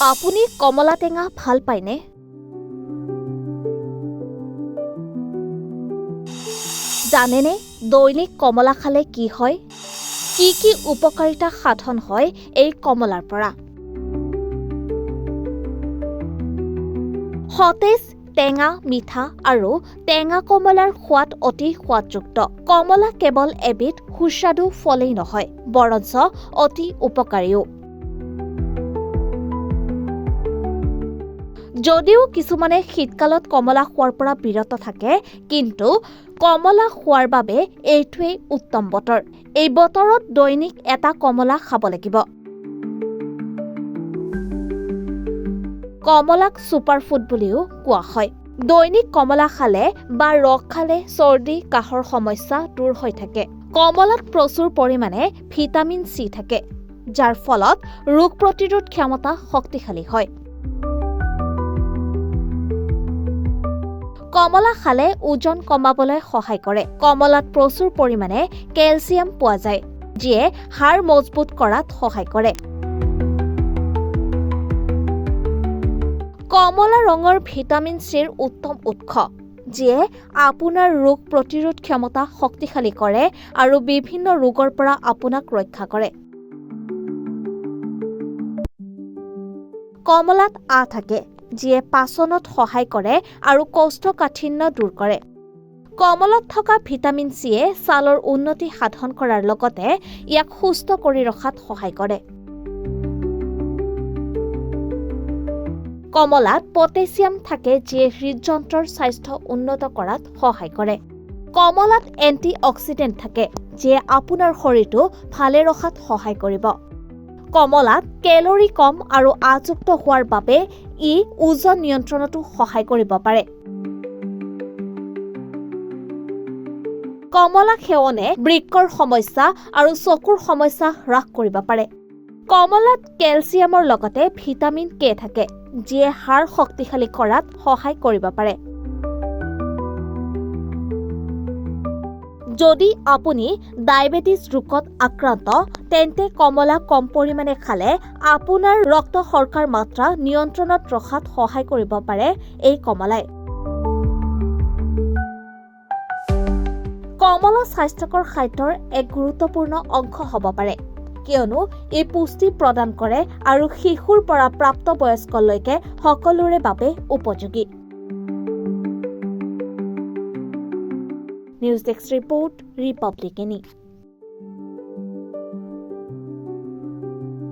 আপুনি কমলা টেঙা ভালো পায়নে? জানেনে দৈনিক কমলা খালে কি হয়? কি কি উপকাৰিতা সাধন হয় এই কমলাৰ পৰা? সতেজ, টেঙা, মিঠা আৰু টেঙা কমলাৰ সোৱাদ অতি সোৱাদযুক্ত। কমলা কেৱল এবিধ সুস্বাদু ফলেই নহয়, বৰঞ্চ অতি উপকাৰীও। যদিও কিছুমানে শীতকালত কমলা খোৱাৰ পৰা বিৰত থাকে কিন্তু কমলা খোৱাৰ বাবে এইটোৱেই উত্তম বতৰ। এই বতৰত দৈনিক এটা কমলা খাব লাগিব। কমলাক ছুপাৰফুড বুলিও কোৱা হয়। দৈনিক কমলা খালে বা ৰস খালে চৰ্দি কাহৰ সমস্যা দূৰ হৈ থাকে। কমলাত প্ৰচুৰ পৰিমাণে ভিটামিন চি থাকে যাৰ ফলত ৰোগ প্ৰতিৰোধ ক্ষমতা শক্তিশালী হয়। কমলা খালে ওজন কমাবলৈ সহায় কৰে। কমলাত প্ৰচুৰ পৰিমাণে কেলছিয়াম পোৱা যায়, যিয়ে হাড় মজবুত কৰাত সহায় কৰে। কমলা ৰঙৰ ভিটামিন চিৰ উত্তম উৎস, যিয়ে আপোনাৰ ৰোগ প্ৰতিৰোধ ক্ষমতা শক্তিশালী কৰে আৰু বিভিন্ন ৰোগৰ পৰা আপোনাক ৰক্ষা কৰে। কমলাত আ থাকে যিয়ে পাচনত সহায় কৰে আৰু কৌষ্ঠকাঠিন্য দূৰ কৰে। কমলত থকা ভিটামিন চিয়ে ছালৰ উন্নতি সাধন কৰাৰ লগতে ইয়াক সুস্থ কৰি ৰখাত সহায় কৰে। কমলাত পটেছিয়াম থাকে যিয়ে হৃদযন্ত্ৰৰ স্বাস্থ্য উন্নত কৰাত সহায় কৰে। কমলাত এণ্টি অক্সিডেণ্ট থাকে যিয়ে আপোনাৰ শৰীৰটো ভালে ৰখাত সহায় কৰিব। কমলাত কেলৰি কম আৰু আযুক্ত হোৱাৰ বাবে ই ওজন নিয়ন্ত্ৰণতো সহায় কৰিব পাৰে। কমলা সেৱনে বৃক্কৰ সমস্যা আৰু চকুৰ সমস্যা হ্ৰাস কৰিব পাৰে। কমলাত কেলছিয়ামৰ লগতে ভিটামিন কে থাকে যিয়ে হাড় শক্তিশালী কৰাত সহায় কৰিব পাৰে। যদি আপুনি ডায়েবেটিছ ৰোগত আক্ৰান্ত, তেন্তে কমলা কম পৰিমাণে খালে আপোনাৰ ৰক্ত শৰ্কাৰ মাত্ৰা নিয়ন্ত্ৰণত ৰখাত সহায় কৰিব পাৰে এই কমলাই। কমলা স্বাস্থ্যকৰ খাদ্যৰ এক গুৰুত্বপূৰ্ণ অংশ হ'ব পাৰে, কিয়নো ই পুষ্টি প্ৰদান কৰে আৰু শিশুৰ পৰা প্ৰাপ্তবয়স্কলৈকে সকলোৰে বাবে উপযোগী। News desk report ৰিপাব্লিকেনি